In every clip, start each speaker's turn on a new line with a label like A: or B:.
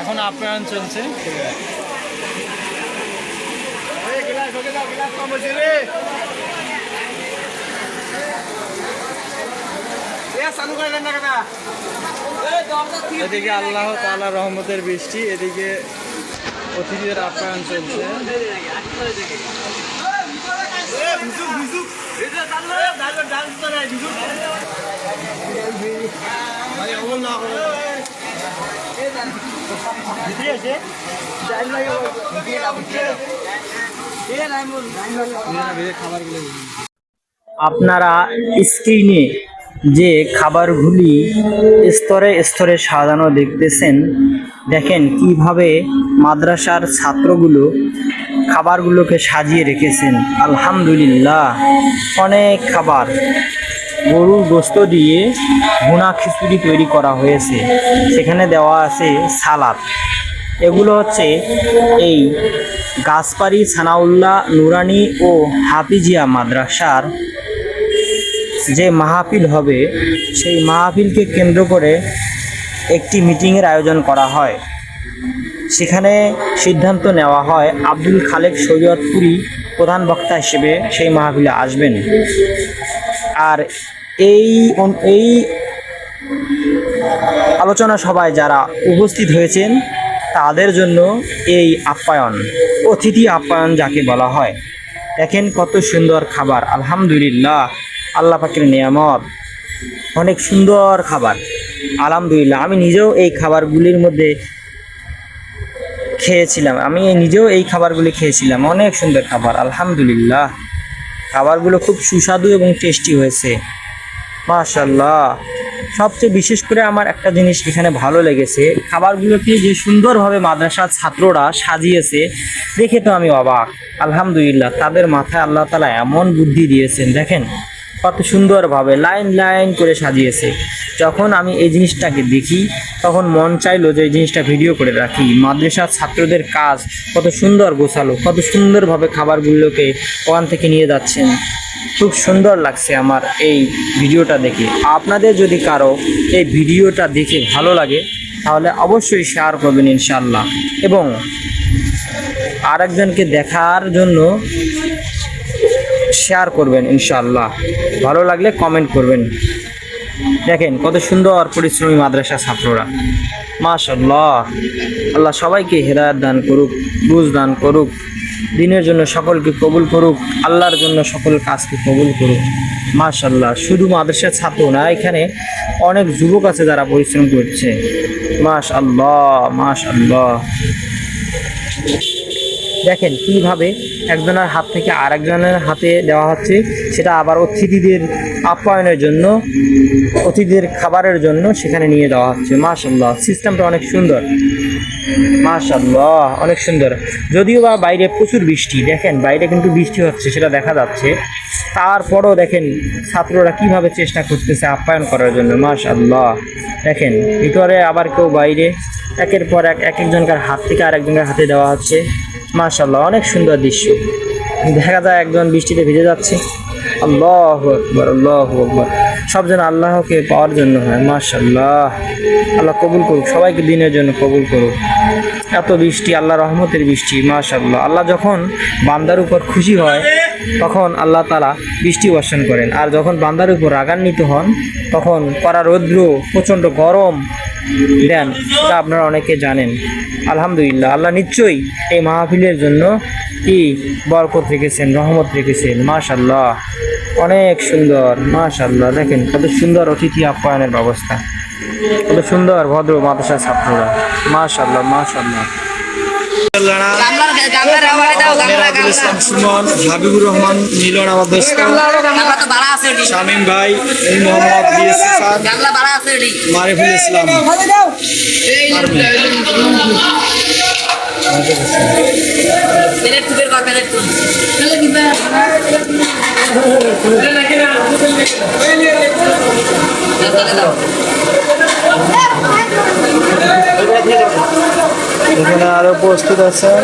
A: এখন আপ্যায়ন চলছে। এদিকে আল্লাহ তাআলা রহমতের বৃষ্টি এদিকে অতিথিদের আপ্যায়ন চলছে।
B: আপনারা স্ক্রিনে যে খাবারগুলি স্তরে স্তরে সাজানো দেখতেছেন, দেখেন কীভাবে মাদ্রাসার ছাত্রগুলো খাবারগুলোকে সাজিয়ে রেখেছেন। আলহামদুলিল্লাহ, অনেক খাবার। গরুর গোস্ত দিয়ে ভুনা খিচুড়ি তৈরি করা হয়েছে। সেখানে দেওয়া আছে সালাদ। এগুলো হচ্ছে এই গাছপাড়ি সানাউল্লাহ নুরানি ও হাফিজিয়া মাদ্রাসার যে মাহফিল হবে, সেই মাহফিলকে কেন্দ্র করে একটি মিটিংয়ের আয়োজন করা হয়। সেখানে সিদ্ধান্ত নেওয়া হয়, আব্দুল খালেক সৈয়দপুরি প্রধান বক্তা হিসেবে সেই মাহফিলে আসবেন। আর এই এই আলোচনা সভায় যারা উপস্থিত হয়েছেন, তাদের জন্য এই আপ্যায়ন, অতিথি আপ্যায়ন যাকে বলা হয়। দেখেন কত সুন্দর খাবার, আলহামদুলিল্লাহ, আল্লাহ পাকের নিয়ামত। অনেক সুন্দর খাবার, আলহামদুলিল্লাহ। আমি নিজেও এই খাবারগুলির মধ্যে খেয়েছিলাম, আমি নিজেও এই খাবারগুলি খেয়েছিলাম। অনেক সুন্দর খাবার, আলহামদুলিল্লাহ। খাবারগুলো খুব সুস্বাদু এবং টেস্টি হয়েছে। মাশাল্লাহ সবচেয়ে বিশেষ করে আমার একটা জিনিস এখানে ভালো লেগেছে। খাবারগুলোকে যে সুন্দরভাবে মাদ্রাসার ছাত্ররা সাজিয়েছে, দেখে তো আমি অবাক। আলহামদুলিল্লাহ, তাদের মাথায় আল্লাহ তালা এমন বুদ্ধি দিয়েছেন, দেখেন। কত সুন্দরভাবে লাইন লাইন করে সাজিয়েছে। যখন আমি এই জিনিসটাকে দেখি, তখন মন চাইলো যে এই জিনিসটা ভিডিও করে রাখি। মাদ্রাসার ছাত্রদের কাজ কত সুন্দর গোছালো, কত সুন্দরভাবে খাবারগুলোকে ওখান থেকে নিয়ে যাচ্ছেন। খুব সুন্দর লাগছে আমার এই ভিডিওটা দেখে। আপনাদের যদি কারও এই ভিডিওটা দেখে ভালো লাগে, তাহলে অবশ্যই শেয়ার করবেন ইনশাল্লাহ এবং আরেকজনকে দেখার জন্য শেয়ার করবেন ইনশাল্লাহ ভালো লাগলে কমেন্ট করবেন। দেখেন, কত সুন্দর পরিশ্রমী মাদ্রাসা ছাত্ররা। মাশাল্লাহ আল্লাহ সবাইকে হেদায়ত দান করুক, বুঝ দান করুক, দিনের জন্য সকলকে কবুল করুক, আল্লাহর জন্য সকল কাজকে কবুল করুক। মাশাল্লাহ শুধু মাদ্রাসার ছাত্র না, এখানে অনেক যুবক আছে যারা পরিশ্রম করছে। মাশ আল্লাহ মাশ আল্লাহ দেখেন কীভাবে একজনের হাত থেকে আরেকজনের হাতে দেওয়া হচ্ছে, সেটা আবার অতিথিদের আপ্যায়নের জন্য, অতিথিদের খাবারের জন্য সেখানে নিয়ে দেওয়া হচ্ছে। মাশাল্লাহ সিস্টেমটা অনেক সুন্দর। মাশাল্লাহ অনেক সুন্দর। যদিও বা বাইরে প্রচুর বৃষ্টি, দেখেন বাইরে কিন্তু বৃষ্টি হচ্ছে, সেটা দেখা যাচ্ছে। তারপরও দেখেন ছাত্ররা কীভাবে চেষ্টা করতেছে আপ্যায়ন করার জন্য মাশাল্লাহ দেখেন, ভিতরে আবার কেউ বাইরে, একের পর এক এক একজনকার হাত থেকে আরেকজনের হাতে দেওয়া হচ্ছে। মাশাল্লাহ অনেক সুন্দর দৃশ্য। দেখা যায় একজন বৃষ্টিতে ভিজে যাচ্ছে। আল্লাহ আকবর আল্লাহ আকবর। সব যেন আল্লাহকে পাওয়ার জন্য হয় মাশাল্লাহ আল্লাহ কবুল করুক, সবাইকে দিনের জন্য কবুল করুক। এত বৃষ্টি আল্লাহ রহমতের বৃষ্টি মাশাল্লাহ আল্লাহ যখন বান্দার উপর খুশি হয়, তখন আল্লাহ তালা বৃষ্টি বর্ষণ করেন। আর যখন বান্দার উপর রাগান্বিত হন, তখন কড়া রৌদ্র, প্রচণ্ড গরম দেন। তা আপনারা অনেকে জানেন। আলহামদুলিল্লাহ, আল্লাহ নিশ্চয়ই এই মাহফিলের জন্য কি বরকত রেখেছেন, রহমত রেখেছেন মাশাল্লাহ অনেক সুন্দর মাশাল্লাহ দেখেন কত সুন্দর অতিথি আপ্যায়নের ব্যবস্থা কত সুন্দর ভদ্র মাদ্রাসার ছাত্ররা মাশাল্লাহ মাশাল্লাহ
A: সুমন হাবিবুর রহমান মিলন শামীম ভাই মোহাম্মদ মারিফুল ইসলাম এখানে আরও উপস্থিত আছেন।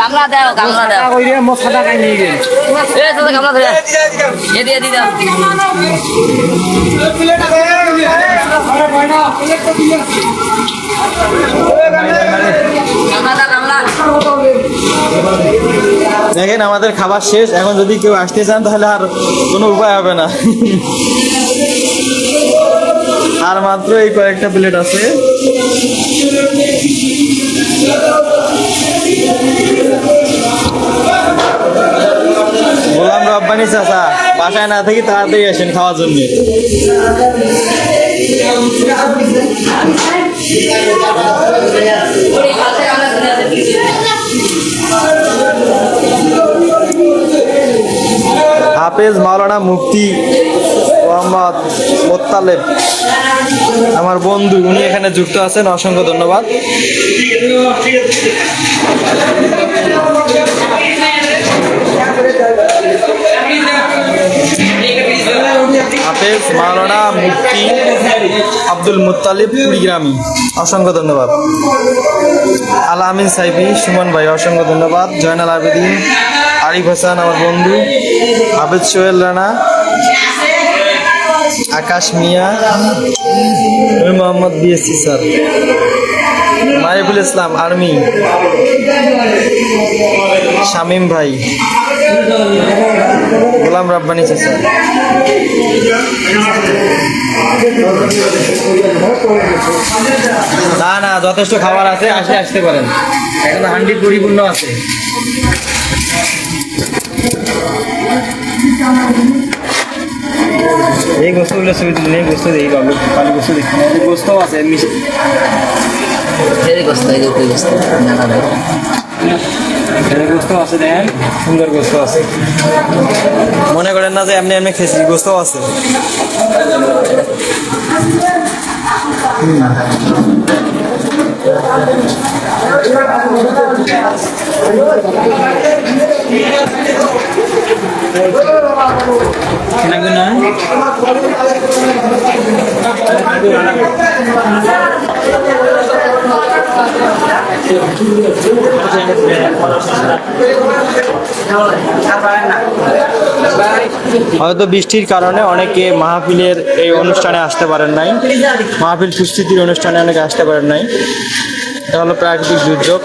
C: গামলা দাও গামলা দাও।
B: কই রে মো নিয়ে গেল
C: এ তো গামলা ধরে এ দিয়ে দি দাও। গামলা দাও গামলা।
A: দেখেন আমাদের খাবার শেষ। এখন যদি কেউ আসতে চান তাহলে আর কোনো উপায় হবে না। আর মাত্র এই কয়েকটা প্লেট আছে। গোলাম রব্বানি চাচা, বাসায় না থেকে তাড়াতাড়ি আসেন খাওয়ার জন্য। হাফেজ মাওলানা মুফতি মোহাম্মদ মোত্তালেব। আমার বন্ধু, উনি এখানে যুক্ত আছেন, অসংখ্য ধন্যবাদ। হাফেজ মাওলানা মুফতি আব্দুল মুত্তালিব কুড়িগ্রামী। অসংখ্য ধন্যবাদ। আল আমিন সাইফি, সুমন ভাই, অসংখ্য ধন্যবাদ। জয়নাল আবেদিন, আরিফ হাসান, আমার বন্ধু। Abed Sohel Rana Akash Mia Nur Mohammad BSc, sir. Mariful Islam, army. Shamim ভাই। গোলাম রাব্বানি চাচা। না না, যথেষ্ট খাবার আছে, আসলে আসতে পারেন। এখন হান্ডি পরিপূর্ণ আছে। এই গোস্তগুলো ছবি তুলুন এই গোস্ত দেখি বাবু কালি গোস্ত দেখি গোস্তও আছে
C: এই গোস্ত গোস্ত
A: গোস্ত আছে দেখেন সুন্দর গোস্ত আছে মনে করেন না যে এমনি এমনি খেয়েছি গোস্তও আছে না হয়তো বৃষ্টির কারণে অনেকে মাহফিলের এই অনুষ্ঠানে আসতে পারেন নাই। মাহফিল সুস্থিতির অনুষ্ঠানে অনেকে আসতে পারেন নাই। এটা হলো প্রাকৃতিক দুর্যোগ।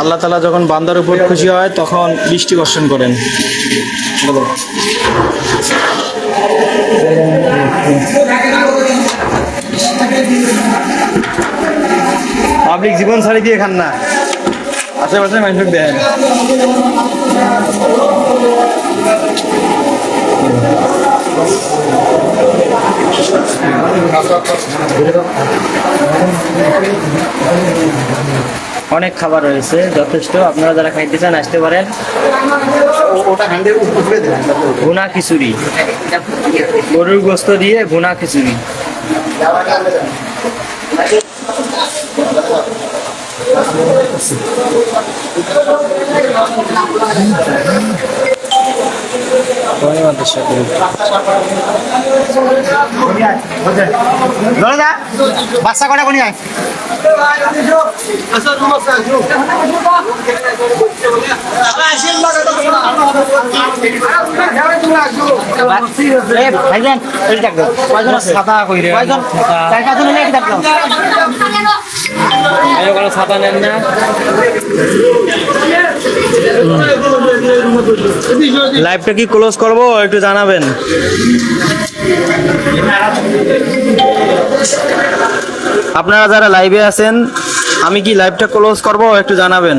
A: আল্লাহ তালা যখন বান্দার উপর খুশি হয়, তখন বৃষ্টি বর্ষণ করেন। বলো। পাবলিক জীবন ছাড়ি দিয়ে খান না। আশেপাশে মানুষ দেন।
B: অনেক খাবার রয়েছে যথেষ্ট। আপনারা যারা খাইতে চান আসতে পারেন। ভুনা খিচুড়ি। গরুর গোস্ত দিয়ে ভুনা খিচুড়ি।
A: বাচ্চা কটা কোনি আয়
B: ভাইজান এই ডাক দাও কয়জন আছে
A: ছাতা কইরে
B: কয়জন চার পাঁচজন হলে এক
A: আয়ো কোনো ছাতা নেন না। লাইভটা কি ক্লোজ করব, একটু জানাবেন? আপনারা যারা লাইভে আছেন, আমি কি লাইভটা ক্লোজ করব, একটু জানাবেন?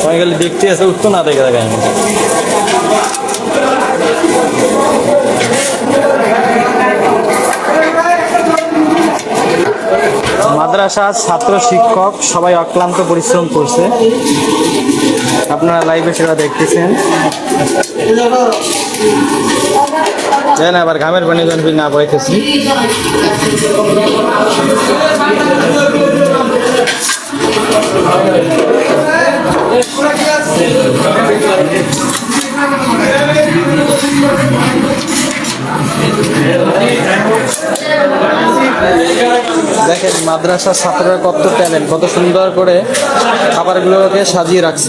A: সবাই খালি দেখতে আছে, উঠতো না দেখে দেখায় মাদ্রাসা ছাত্র শিক্ষক, সবাই অক্লান্ত পরিশ্রম করছে। আপনারা লাইভে সেটা দেখতেছেন। জানি না, আবার ঘামের পানি যেন না বইতেছি। দেখেন মাদ্রাসার ছাত্ররা কত ট্যালেন্ট কত সুন্দর করে খাবারগুলোকে সাজিয়ে রাখছে।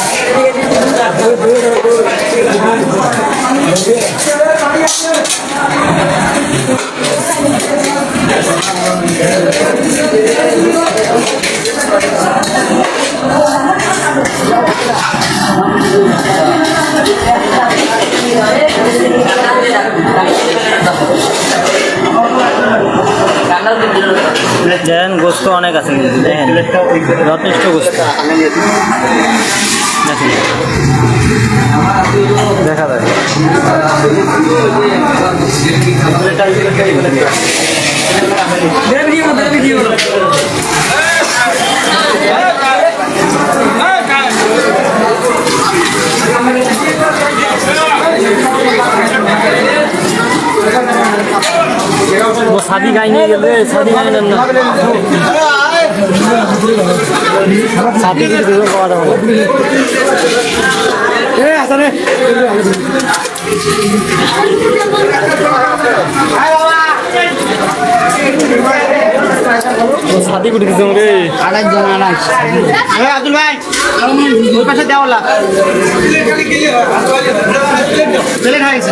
A: দেখেন গোস্ত অনেক আছে কিন্তু দেখেন যথেষ্ট গোস্ত দেখেন দেখা যায়। সাদি গাই নিয়ে গেলে সাদি গাই নেন না। সাদি করে দিছে রে
C: আড়াই জন আড়াই
B: আব্দুল ভাই ওই পাশে দেওয়ালা চলে খাইছে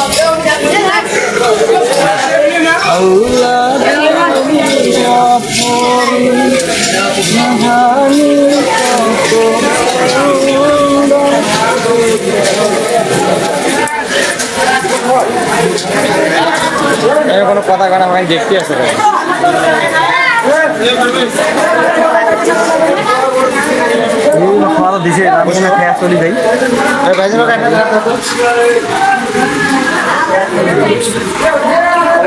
A: এর কোনো কথা কাটা আমাকে দেখতে খাওয়া দিছে আমি না চলি ভাই ভাই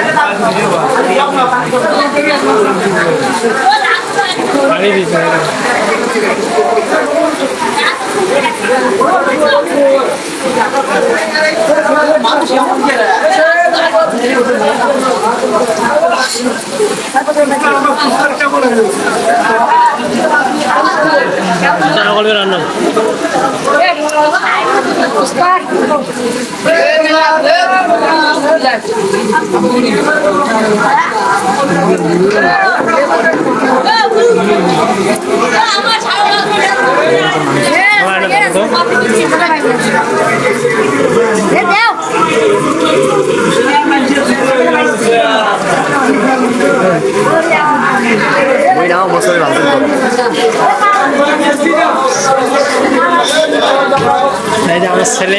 D: 嗯好的好的 করবে রান্না আমার
B: ওই নাও বছরে ভালো এই যে আমার ছেলে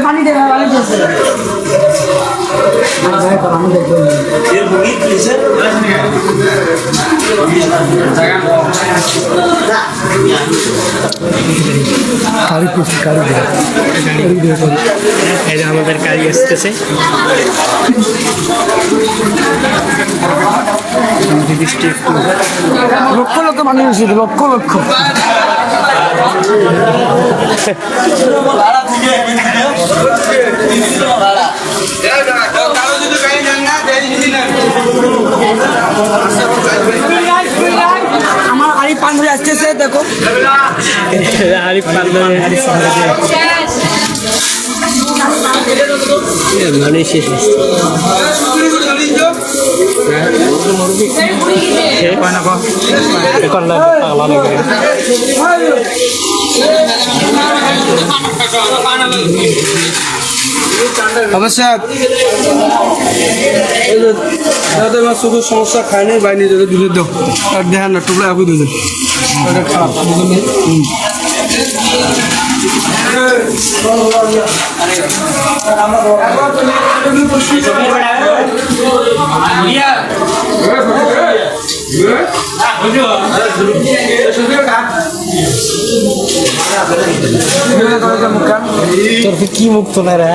B: তো দেওয়া খানা আমদানি খাওয়া স্যার ভাই খালি এই যে আমাদের গাড়ি আসতেছে বৃষ্টি একটু।
E: লক্ষ লক্ষ মানুষ এসেছে লক্ষ লক্ষ। আমার আসতেছে দেখো।
B: আরিফ পান্ডানের মানে শেষ
E: শুধু সমস্যা খায়নি বাইরে যাদের দুধের দাও আর দেখান না টুকরা আগুন দুধের খারাপ।
B: তোর কি মুক্ত না রে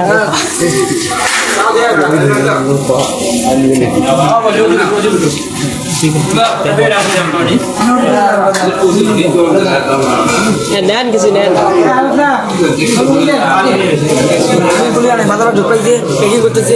B: নেন কিছু নেন
E: মাথাটা ঢুকাইছে করতেছে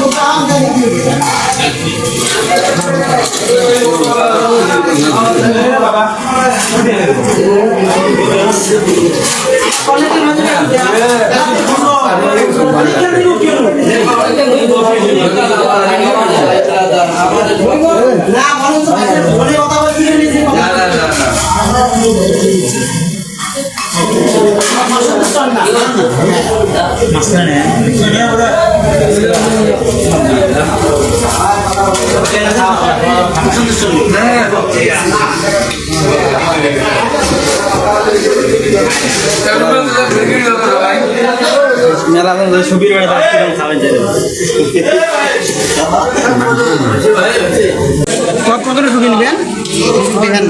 E: Mas kan ya?
A: মেলা সুবির বেড়া খাবেন
E: কত দেখেন